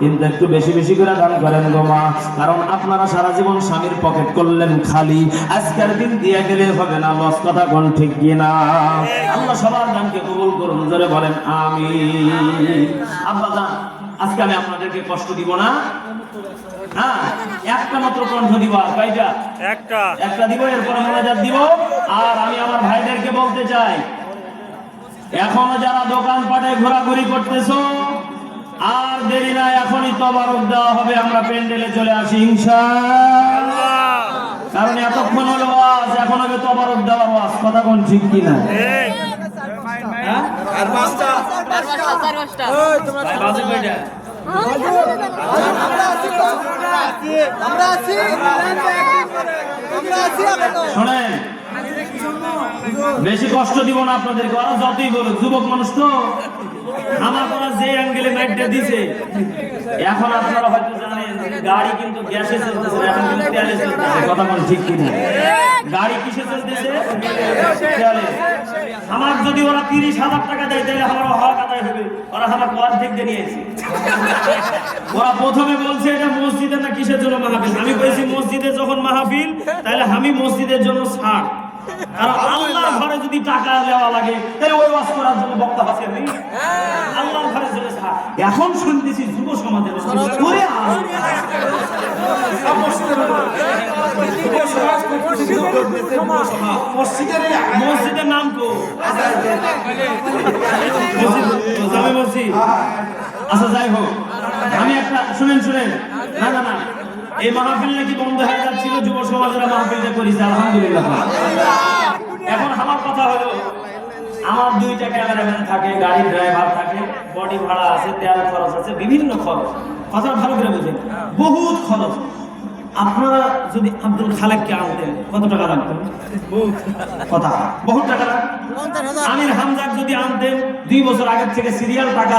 কিন্তু একটু বেশি বেশি করে দান করেন গো মা কারণ আপনারা সারা জীবন স্বামীর পকেট করলেন খালি আজকের দিন দিয়ে গেলে হবে না লস কথা কোন ঠিক কি না? আল্লাহ সবার দানকে কবুল করুন জোরে বলেন আমি আব্বা আজকে আমি আপনাদেরকে কষ্ট দিব না? হ্যাঁ একটা মাত্র কণ্ঠ দিব আর কয়টা? একটা। একটা দিব এরপরে মোনাজাত দিব। আর আমি আমার ভাইদেরকে বলতে চাই এখনও যারা দোকান পাটে ঘোরাঘুরি করতেছো আর দেরি না এখনই তবারক দেওয়া হবে আমরা প্যান্ডেলে চলে আসি হিংসা কারণ এতক্ষণ হলো ওয়াজ এখন হবে তবারক দেওয়ার ওয়াজ কথা কোন ঠিক কিনা? হ্যাঁ? শোনেন বেশি কষ্ট দিব না আপনাদেরকে। ওরা যতই বলুক, যুবক মানুষ তো। আমার ওরা যে অ্যাঙ্গেলে মাইকটা দিছে, এখন আপনারা হয়তো জানেন, গাড়ি কিন্তু গ্যাসে চলতেছে, এখন কিন্তু তেলে চলতেছে। কথা বল ঠিক কিনা? গাড়ি কিসে চলতেছে? তেলে। আমার যদি ওরা তিরিশ হাজার টাকা দেয়, তাহলে আমার হওয়া কাদায় হবে। ওরা আমার অর্ধেক দিয়ে নিয়েছে ওরা প্রথমে বলছে, এটা মসজিদে না কিসের জন্য মাহফিল? আমি বলছি মসজিদে যখন মাহফিল, তাহলে আমি মসজিদের জন্য ছাড়। কারণ আল্লাহর ঘরে যদি টাকা দেওয়া লাগে তাহলে ওই ওয়াজ করার জন্য বক্তা আছে আমি আল্লাহর ঘরে চলে এখন শুনতেছি যুব সমাজের মসজিদের নাম কো? মসজিদ। আচ্ছা যাই হোক। আমি একটা শুনেন শুনেন। না না না। এই মাহফিল নাকি বন্ধ হয়ে যাচ্ছিল যুব সমাজেরা মাহফিলটা করেছে আলহামদুলিল্লাহ। এখন আমার কথা হলো আমার দুইটা ক্যামেরাম্যান থাকে গাড়ির ড্রাইভার থাকে বডি ভাড়া আছে তেল খরচ আছে বিভিন্ন খরচ। কথা ভালো করে বুঝেন। বহুত খরচ। আপনারা যদি আব্দুল খালেককে আনতেন কত টাকা লাগতো কথা। বহুত টাকা আমির হামজাক যদি আনতেন দুই বছর আগের থেকে সিরিয়াল টাকা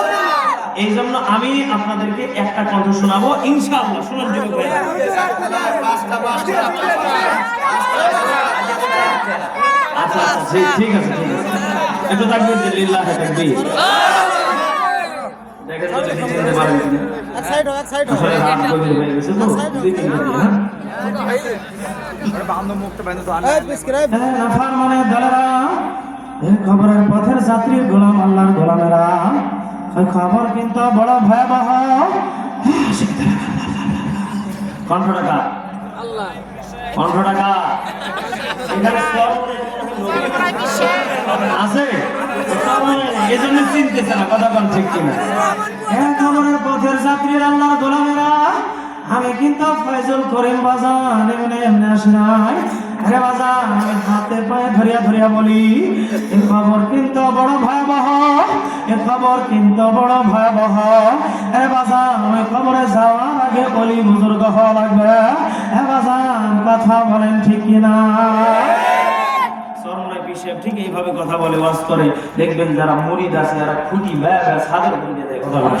এই জন্য আমি আপনাদেরকে একটা কণ্ঠ শোনাবো। ইনশাআল্লাহ যুবক ভাইরা। আচ্ছা আচ্ছা ঠিক- আছে একটু সাইড গভীর হয়ে মানে খবরের পথের যাত্রী, গোলাম আল্লাহর গোলামেরা। খবর কিন্তু বড় ভয়াবহ। কণ্ঠ টাকা কণ্ঠ এখানে আছে। এই জন্য চিনতেছে না কথা আমি কিন্তু ফয়জল করিম বাজান, এমনি এমনি আসি হাতে পায়ে ধরিয়া ধরিয়া বলি, এ খবর কিন্তু বড় ভয়াবহ। এ খবর কিন্তু বড় ভয়াবহ। আরে বাজান, ওই খবরে যাওয়ার আগে বলি, বুজুর্গ, হওয়া লাগবে। হ্যাঁ বাজান, কথা বলেন ঠিক কিনা? ঠিক এইভাবে কথা বলে, ওয়াজ করে। দেখবেন যারা মরিদ আছে, যারা খুঁটি দেয় কথা বলে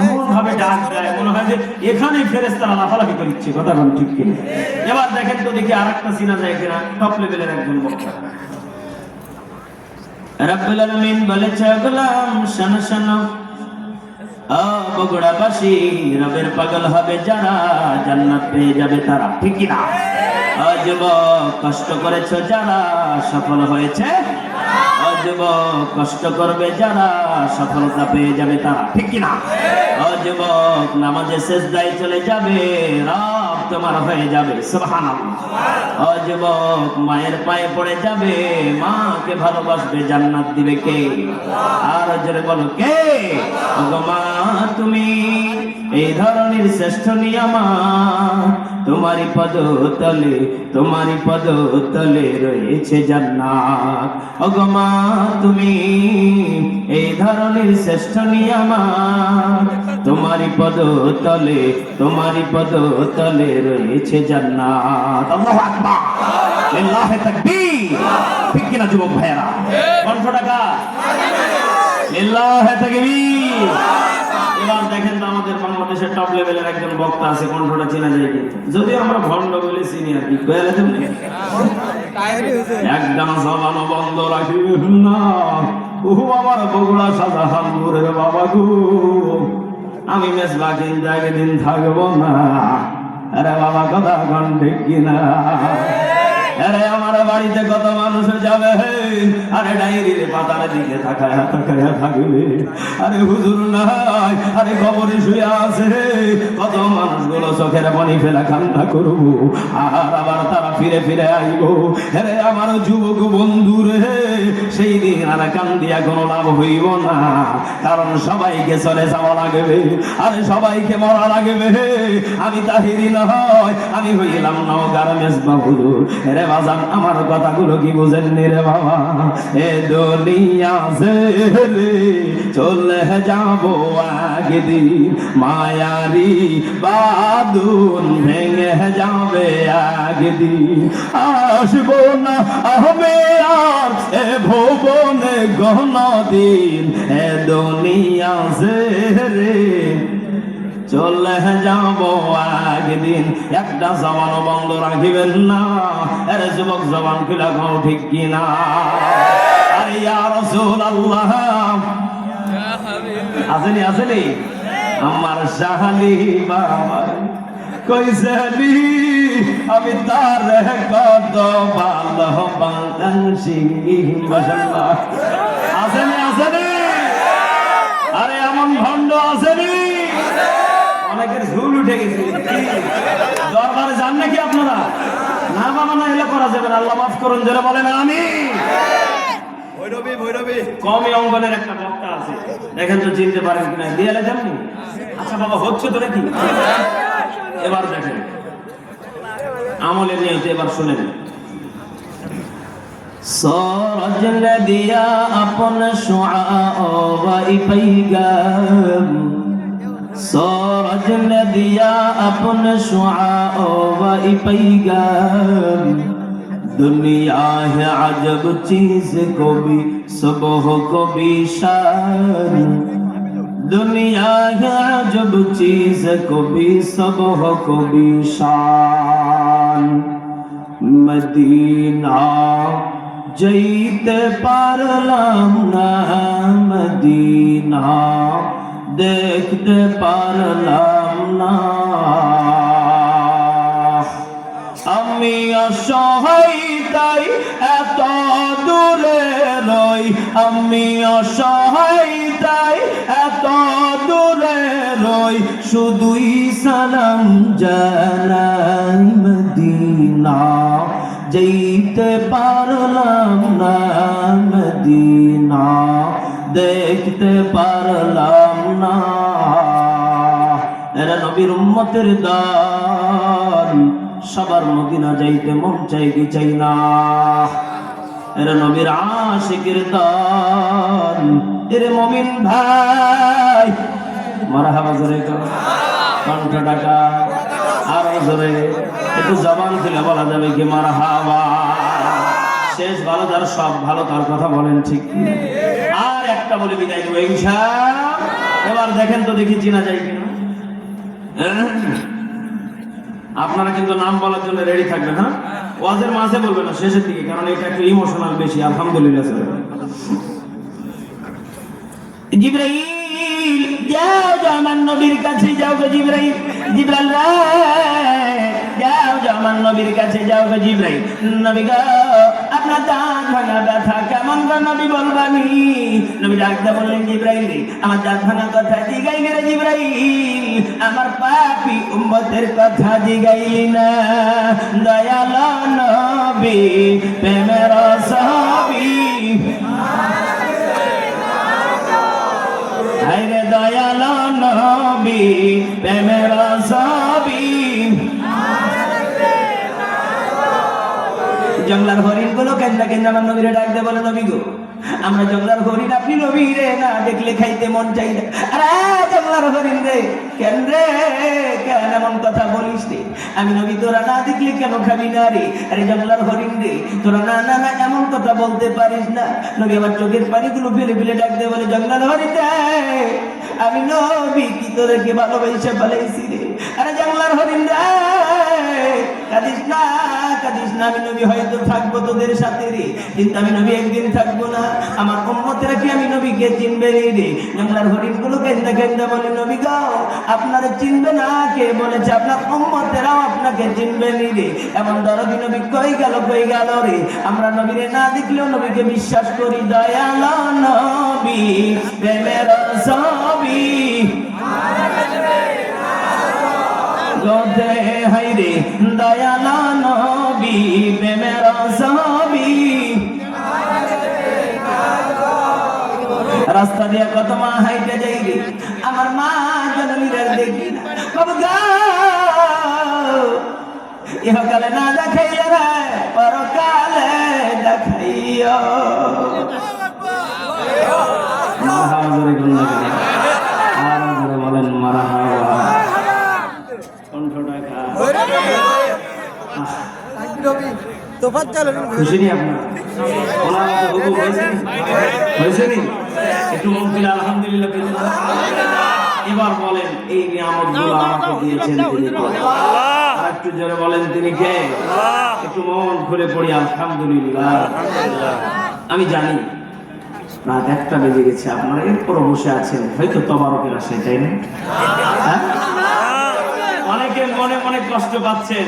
এমন ভাবে যে এখানেই লাফালাফি ঠিক এবার দেখেন তো দেখি আর একটা সিনা যায় কিনা টপ লেভেলের একজন বক্তা। রব্বুল আলামিন বলেছে, গোলাম শন শন, ও বগুড়াবাসী, রবের পাগল হবে যারা জান্নাত পেয়ে যাবে তারা ঠিক কি না যুবক, কষ্ট করেছ যারা সফল হয়েছে? যুবক, কষ্ট করবে যারা সফলতা পেয়ে যাবে তারা ঠিক কি না যুবক, নামাজে শেষ দায় চলে যাবে, রব তোমার হয়ে যাবে, সুবহানাল্লাহ। মায়ের পায়ে পড়ে যাবে। মাকে ভালোবাসবে, জান্নাত দিবে কে? আর জোরে বলো, কে? মা, তুমি এই ধরনের শ্রেষ্ঠ নিয়ামত তোমারই পদ তলে তোমারই পদ তলে রয়েছে জান্নাত। ওগো মা, তুমি এই ধরনের শ্রেষ্ঠ নিয়ামত তোমারই পদ তলে তোমারই পদ তলে রয়েছে জান্নাত। আল্লাহু আকবার। লিল্লাহি তাকবীর। ঠিক কিনা, যুবক টাকা। লিল্লাহি তাকবীর। এবার দেখেন তো আমাদের বাংলাদেশের টপ লেভেলের একজন বক্তা আছে চেনা যায় আমরা ভণ্ড বলে চিনি আর কি একদম জবানো বন্ধ রাখিবেন না। ওহু আমার বগুড়া সাদা হামুরের বাবা গো আমি মেস বাকিন দিন থাকব না। আরে বাবা, কথা ঠিক কিনা? আরে আমার বাড়িতে কত মানুষ যাবে আরে ডায়েরির পাতার দিকে তাকায় তাকায় থাকবে। আরে হুজুর নাই, আরে খবরে শুয়ে আছে কত মানুষগুলো চোখের পানি ফেলা কান্না করব। আর আবার তারা ফিরে ফিরে আইব। আরে আমার যুবক বন্ধু রে, সেই দিন আর কান্দিয়া কোনো লাভ হইব না। কারণ সবাইকে চলে যাওয়া লাগবে, আরে সবাইকে মরা লাগবে। আমি তাহিরি নয়, আমি হইলাম নওগার মেজবা হুজুর রে বাজান, আমার কথাগুলো কি বুঝেননি রে বাবা? এ দুনিয়া সে চলে যাব একদিন। মায়ারি বাদুন ভেঙে যাবে একদিন। আসব না, হবে আর এ ভুবনে গহন দিন এ দুনিয়া রে চলে যাব একদিন, একটা জবান বন্ধ রাখিবেন না। আরে যুবক জবান খুলে খাও ঠিক কিনা? আরে ইয়া রাসূলুল্লাহ। আসেনি আসেনি? আমার শাহালি বাবা কইসালি আমি তার কত ভালো বাংলাদেশি মাশাআল্লাহ আসেনি আসেনি আরে এমন ভণ্ড আসেনি অনেকের ঝুল উঠে গেছে। দরবারে যান নাকি আপনারা? না বাবা না এলে করা যাবে আল্লাহ মাফ করুন যারা বলেন আমি ভৈরবী ভৈরবী। কমই অঙ্গনের একটা বক্তা আছে। দেখেন তো চিনতে পারেন কিনা। আচ্ছা বাবা হচ্ছে তো নাকি? এবার দেখেন। আমলের নিয়ত এবার শুনেন صار الذي أقن شعاء وإبيقام صار الذي أقن شعاء وإبيقام دنیا ہے عجب چیز کو بھی صبح کو بھی شان دنیا ہے عجب چیز کو بھی صبح کو بھی شان মদিনা যাইতে পারলাম না মদিনা দেখতে পারলাম না আমি অসহায় তাই এত দূরে রই আমি অসহায় তাই এত দূরে রই শুধুই সালাম জানাই মদিনা যেতে পারলাম না মদিনা, দেখতে পারলাম না। এরা নবীর উম্মতের দান, সবার মদিনা যাইতে মন চাই কি চাই না। এরা নবীর আশিকের দান, এরে মমিন ভাই মারা হাবা জোরে করো। কণ্ঠ আরও জোরে। একটু জবান খুলে বলা যাবে কি মারা হাবা শেষ ভালো যার, সব ভালো তার কথা বলেন ঠিক। আর একটা বলে বিদায় দেবো ইনশা এবার দেখেন তো দেখি চিনা যায় কিনা। আপনারা কিন্তু নাম বলার জন্য রেডি থাকবেন হ্যাঁ? ওয়াজের মাঝে বলবেন না, শেষের দিকে, কারণ এটা একটু ইমোশনাল বেশি, আলহামদুলিল্লাহ। জিব্রাইল! যাও যাও আমার নবীর কাছে যাও গো জিব্রাইল। রে, যাও যাও নবীর কাছে যাও গো জিব্রাইল। নবী গো, আপনার দাঁত ভাঙা ব্যথা কেমন গো নবী বলবানি নবী ডাকতে বললেন, জিব্রাইল রে, আমার দাঁত ভাঙা কথা জিগাইলি রে জিব্রাইল। আমার পাপি উম্মতের কথা জিগাইলি না। দয়াল নবী, প্রেমের সাহাবী জঙ্গলার হরিণগুলো কেন্দা কেন্দা আমার নবীরে ডাক দে বলে নবী গো আমরা জঙ্গলার হরিণ আপনি নবী রে, না দেখলে খাইতে মন চাই না। আরে জঙ্গলার হরিণ রে, কেন রে? কেন এমন কথা বলিস রে? আমি নবী, তোরা না দেখলে কেন খাবি না রে? আরে জঙ্গলার হরিণ রে, তোরা না না না এমন কথা বলতে পারিস না। নবী আমার চোখের পানিগুলো ফেলে ফেলে ডাকতে বলে, জঙ্গলার হরিণ রে, আমি নবী, কি তোদেরকে ভালোবাসে ফেলাইছি রে? আরে জঙ্গলার হরিণ রে না না, আমি নবী হয়তো থাকব তোদের সাথে রে। কিন্তু আমি নবী একদিন থাকব না। আমার কি আমি নবীকে চিনবে রে? রে বলে, নবী গাও আপনারা চিনবে না কে? বলেছে, আপনার আপনাকে চিনবে নি রে। এমন দরদি নবী কই গেল কই গেল রে? আমরা নবীরে না দেখলেও নবীকে বিশ্বাস করি, দয়াল নবী, প্রেমের হাইরে দয়াল নবী, প্রেমের ছবি রাস্তা দিয়ে কত মা হাইটে যাই রে, আমার মা জননীদের দেখি না। বাবু গো! ইহকালে না দেখাইলে রে, পরকালে দেখাইও। মারহাবা জোরে বলুন না কেন? আরও জোরে বলেন মারহাবা কণ্ঠটা খা- তোফাত চালু খুশি হয়েছে? নি? একটু মন দিলে আলহামদুলিল্লাহ এবার বলেন এই নিয়ামতগুলো আমাকে দিয়েছেন তিনি একটু জোরে বলেন তিনি কে? একটু মন খুলে পড়ি আলহামদুলিল্লাহ। আমি জানি রাত একটা বেজে গেছে আপনারা এরপরও বসে আছেন। হয়তো তবারকের আসে তাই না? হ্যাঁ? মনে মনে কষ্ট পাচ্ছেন।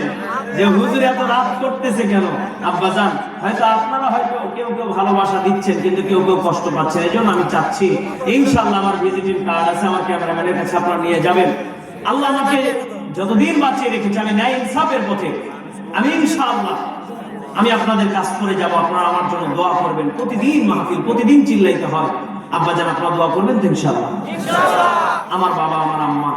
যে হুজুর এত রাত করতেছে কেন? আব্বাজান হয়তো আপনারা হয়তো কেউ কেউ ভালোবাসা দিচ্ছেন কিন্তু কেউ কেউ কষ্ট পাচ্ছেন। এই জন্য আমি চাচ্ছি ইনশাল্লাহ আমার ভিজিটিং কার্ড আছে আমার ক্যামেরাম্যানের কাছে আপনারা নিয়ে যাবেন। আল্লাহ আমাকে যতদিন বাঁচিয়ে রেখেছে আমি ন্যায় ইনসাফের পথে। আমি ইনশাআল্লাহ আমি আপনাদের কাজ করে যাব আপনারা আমার জন্য দোয়া করবেন। প্রতিদিন মাহফিল প্রতিদিন চিল্লাইতে হয়। আব্বাজান আপনারা দোয়া করবেন তো ইনশাআল্লাহ। আমার বাবা আমার আম্মা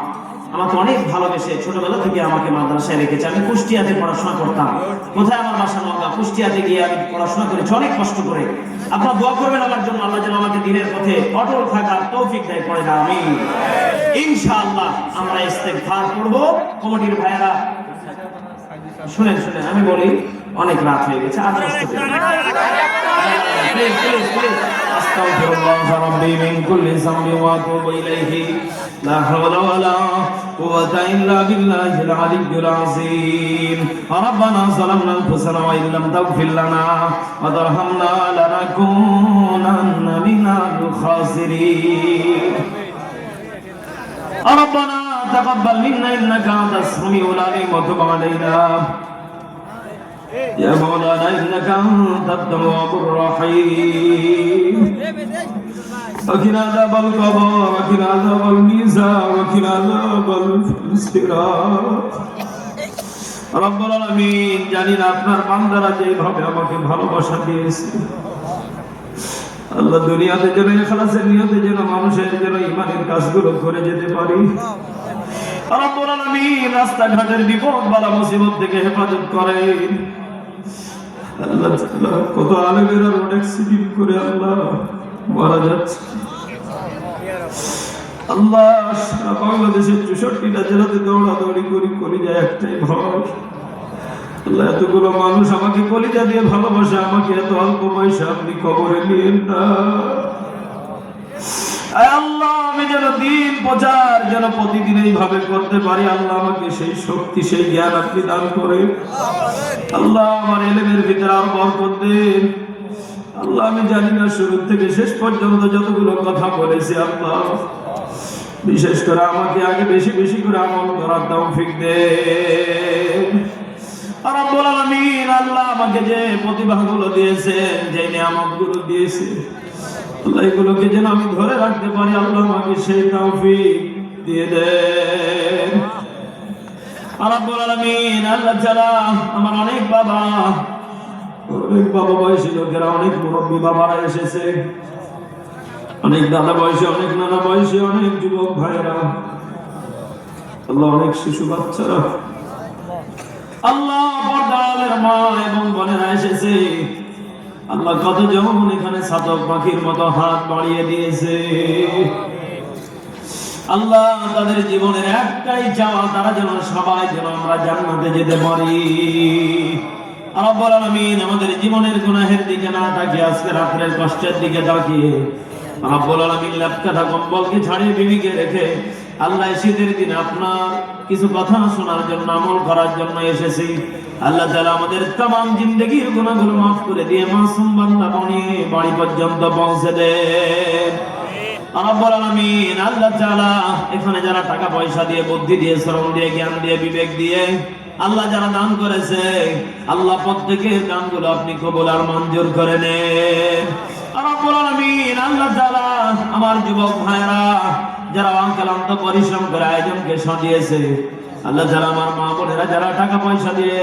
আমাকে অনেক ভালোবেসে ছোটবেলা থেকে আমাকে মাদ্রাসায় রেখেছে। আমি কুষ্টিয়াতে পড়াশোনা করতাম। কোথায় আমার বাসা লঙ্কা কুষ্টিয়াতে গিয়ে আমি পড়াশোনা করেছি, অনেক কষ্ট করে। আপনার দোয়া করবেন আমার জন্য, আল্লাহ যেন আমাকে দিনের পথে অটল থাকার তৌফিক দেয়, পড়ে না। আমি ইনশাআল্লাহ আমরা ইস্তেক করব কমিটির ভাইয়েরা, শুনেন শুনেন, আমি বলি অনেক রাত হয়ে গেছে আমি আসতে أستغفر الله ربي من كل ذنب وأتوب إليه لا حول ولا قوة إلا بالله العلي العظيم ربنا ظلمنا أنفسنا وإن لم تغفر لنا وترحمنا لنكونن من الخاسرين ربنا تقبل منا إنك أنت السميع العليم وتب علينا يا مولانا إنك أنت التواب الرحيم وقنا عذاب القبر وقنا عذاب الميزان وقنا عذاب الصراط রব্বুল আলামিন জানি না আপনার বান্দারা যেভাবে আমাকে ভালোবাসা দিয়েছে আল্লাহ দুনিয়াতে যেন এখলাসের নিয়তে যেন মানুষের যেন ইমানের কাজগুলো করে যেতে পারি রব্বুল আলামিন রাস্তাঘাটের বিপদ বালা মুসিবত থেকে হেফাজত করেন কত আলেমেরা রোড অ্যাক্সিডেন্ট করে আল্লাহ মারা যাচ্ছে। আল্লাহ বাংলাদেশের চৌষট্টিটা জেলাতে দৌড়াদৌড়ি করি করি যায় একটাই ভয় আল্লাহ, এতগুলো মানুষ আমাকে কলিজা দিয়ে ভালোবাসে, আমাকে এত অল্প পয়সা আপনি কবরে নিয়েন না। আল্লাহ আমি যেন দিন প্রচার যেন প্রতিদিন এইভাবে করতে পারি। আল্লাহ আমাকে সেই শক্তি, সেই জ্ঞান আপনি দান করে আল্লাহ আমার এলেমের ভিতরে আর বরকত দেন। আল্লাহ, আমি জানি না শুরু থেকে শেষ পর্যন্ত যতগুলো কথা বলেছি আল্লাহ। বিশেষ করে আমাকে আগে বেশি বেশি করে আমল করার দেন। রব্বুল আলামিন আল্লাহ আমাকে যে প্রতিভাগুলো দিয়েছেন, যে নিয়ামতগুলো দিয়েছে আল্লাহ এগুলোকে যেন আমি ধরে রাখতে পারি, আল্লাহ আমাকে সেই তৌফিক দিয়ে দেন। রব্বুল আলামিন, আল্লাহ ছাড়া আমার অনেক বাবা অনেক বাবা বয়সী লোকেরা, অনেক মুরব্বী বাবারা এসেছে। অনেক দাদা বয়সী, অনেক নানা বয়সী, অনেক যুবক ভাইয়েরা। আল্লাহ অনেক শিশু বাচ্চারা। আল্লাহ মা এবং বোনেরা এসেছে। আল্লাহ কত যেমন এখানে সাতক পাখির মতো হাত বাড়িয়ে দিয়েছে। আল্লাহ তাদের জীবনের একটাই চাওয়া, তারা যেন সবাই যেন আমরা জান্নাতে যেতে পারি। রব্বুল আলামিন আমাদের জীবনের গুনাহের দিকে না তাকিয়ে আজকে রাত্রের কষ্টের দিকে তাকিয়ে রব্বুল আলামিন ল্যাপকাটা কম্বলকে ছাড়িয়ে বিবিকে রেখে আল্লাহ শীতের দিনে আপনার কিছু কথা শোনার জন্য, আমল করার জন্য এসেছি। আল্লাহ তাআলা আমাদের तमाम জিন্দেগির গুনাহগুলো মাফ করে দিয়ে মাসুম বান্দা বানিয়ে বাড়ি পর্যন্ত পৌঁছে দেন রব্বুল আলামিন আল্লাহ তাআলা এখানে যারা টাকা পয়সা দিয়ে বুদ্ধি দিয়ে শ্রম দিয়ে জ্ঞান দিয়ে বিবেক দিয়ে আল্লাহ যারা দান করেছে আল্লাহ প্রত্যেকের দানগুলো আপনি কবুল আর মঞ্জুর করে নেন রব্বুল আলামিন আল্লাহ তাআলা আমার যুবক ভাইরা যারা অঙ্কালান্ত পরিশ্রম করে আয়োজনকে সাজিয়েছে আল্লাহ যারা আমার মা বোনেরা যারা টাকা পয়সা দিয়ে,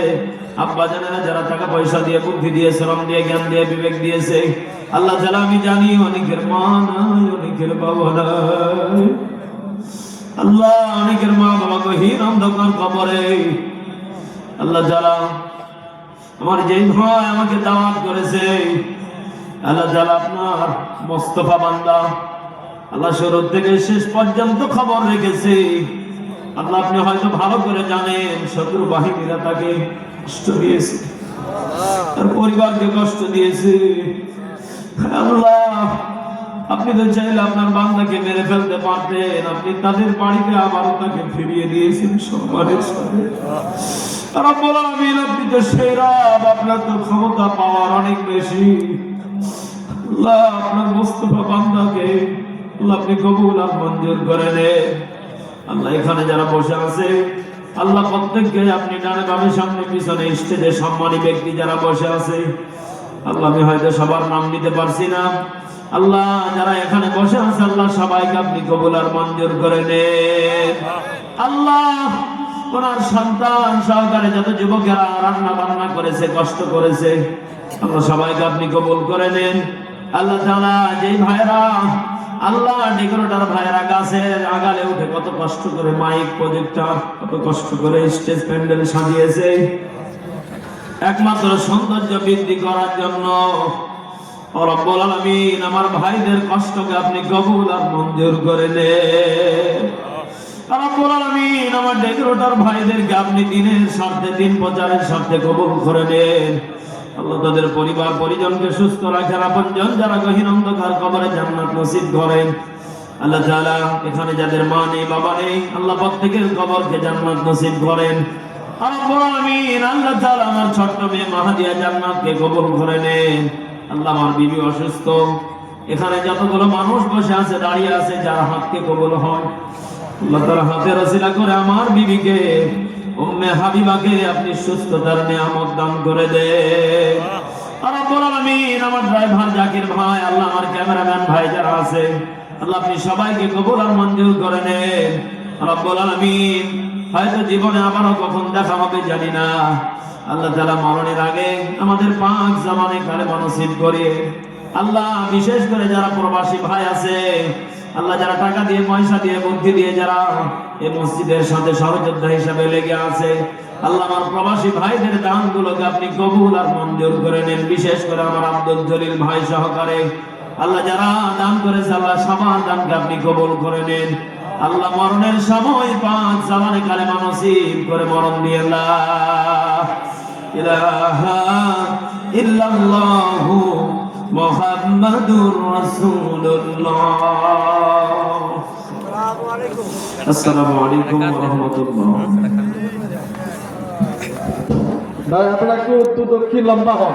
আব্বা জানেরা যারা টাকা পয়সা দিয়ে, বুদ্ধি দিয়ে, শ্রম দিয়ে, জ্ঞান দিয়ে, বিবেক দিয়েছে, আল্লাহ যারা আমি জানি, অনেকের মা নাই, অনেকের বাবা নাই। আল্লাহ অনেকের মা বাবা গহীন অন্ধকার কবরে। আল্লাহ যারা আমার যেই ভাই আমাকে দাওয়াত করেছে, আল্লাহ যারা আপনার মোস্তফা বান্দা, আল্লাহ শুরু থেকে শেষ পর্যন্ত খবর রেখেছে। আল্লাহ আপনি হয়তো ভালো করে জানেন, শত্রু বাহিনীরা তাকে কষ্ট দিয়েছে। তার পরিবারকে কষ্ট দিয়েছে। আল্লাহ, আপনি তো চাইলে আপনার বান্দাকে মেরে ফেলতে পারতেন। আপনি তাদের বাড়িতে আবারও তাকে ফিরিয়ে দিয়েছেন সম্মানের সাথে। রব্বুল আলামিন, আপনি তো সেই রব, আপনার তো ক্ষমতা পাওয়ার অনেক বেশি। আপনার মুস্তফা আল্লাহ আপনি কবুল আর মঞ্জুর করে নেন আল্লাহ, এখানে যারা বসে আছে, আল্লাহ প্রত্যেককে আপনি ডানে বামে, সামনে, পিছনে, স্টেজে সম্মানী ব্যক্তি যারা বসে আছে, আল্লাহ, আমি হয়তো সবার নাম নিতে পারছি না। আল্লাহ, যারা এখানে বসে আছে, আল্লাহ, সবাইকে আপনি কবুল আর মঞ্জুর করে নেন। আল্লাহ, ওনার সন্তান সহকারে যত যুবকেরা রান্না বান্না করেছে, কষ্ট করেছে, আল্লাহ সবাইকে আপনি কবুল করে নেন। আল্লাহ তাআলা, যেই ভাইরা আল্লাহ ডেকোরেটর ভাইরা গাছের আগালে উঠে কত কষ্ট করে মাইক প্রজেক্টর কত কষ্ট করে স্টেজ প্যান্ডেল সাজিয়েছে। একমাত্র সৌন্দর্য বৃদ্ধি করার জন্য রব্বুল আলামিন আমার ভাইদের কষ্টকে আপনি কবুল আর মঞ্জুর করে নেন। রব্বুল আলামিন আমার ডেকোরেটর ভাইদেরকে আপনি দিনের স্বার্থে, দিন প্রচারের স্বার্থে কবুল করে নেন। আল্লাহ তাদের পরিবার পরিজনকে সুস্থ রাখেন আপনজন যারা গহীন অন্ধকার কবরে জান্নাত নসিব করেন। আল্লাহ তাআলা এখানে যাদের মা নেই, বাবা নেই, আল্লাহ প্রত্যেকের কবরকে জান্নাত নসিব করেন। আলামিন আল্লাহ তাআলা আমার ছোট্ট মেয়ে মাহাদিয়া জান্নাতকে কবুল করে নেন। আল্লাহ আমার বিবি অসুস্থ। এখানে যতগুলো মানুষ বসে আছে, দাঁড়িয়ে আছে, যারা হাতকে কবুল হয়। আল্লাহ তাআলা হাতের রসিলা করে আমার বিবিকে উম্মে হাবিবাকে আপনি সুস্থতার নিয়ামত দান করে দেন আমার ড্রাইভার জাকির ভাই, আল্লাহ আমার ক্যামেরাম্যান ভাই যারা আছে, আল্লাহ আপনি সবাইকে কবুল আর মঞ্জুর করে নেন রব্বুল আলামিন, হয়তো জীবনে আবারও কখন দেখা হবে জানি না। আল্লাহ তাআলা মরণের আগে আমাদের পাঁচ জামানে কালে নসিব করে আল্লাহ বিশেষ করে যারা প্রবাসী ভাই আছে আল্লাহ যারা টাকা দিয়ে, পয়সা দিয়ে, বুদ্ধি দিয়ে যারা এই মসজিদের সাথে সহযোদ্ধা হিসাবে লেগে আছে, আল্লাহ আমার প্রবাসী ভাইদের দানগুলোকে আপনি কবুল আর মঞ্জুর করে নেন। বিশেষ করে আমার আব্দুল জলিল ভাই সহকারে। আল্লাহ যারা দান করেছে, আল্লাহ সবার দানকে আপনি কবুল করে নেন। আল্লাহ মরণের সময় পাঁচ জামানে কালে মানসিব করে মরণ দিয়ে ইলাহা ইল্লাল্লাহু মুহাম্মাদুর রাসূলুল্লাহ আসসালামু আলাইকুম ওয়া রাহমাতুল্লাহ ভাই আপনারা একটু উত্তর দক্ষিণ লম্বা হন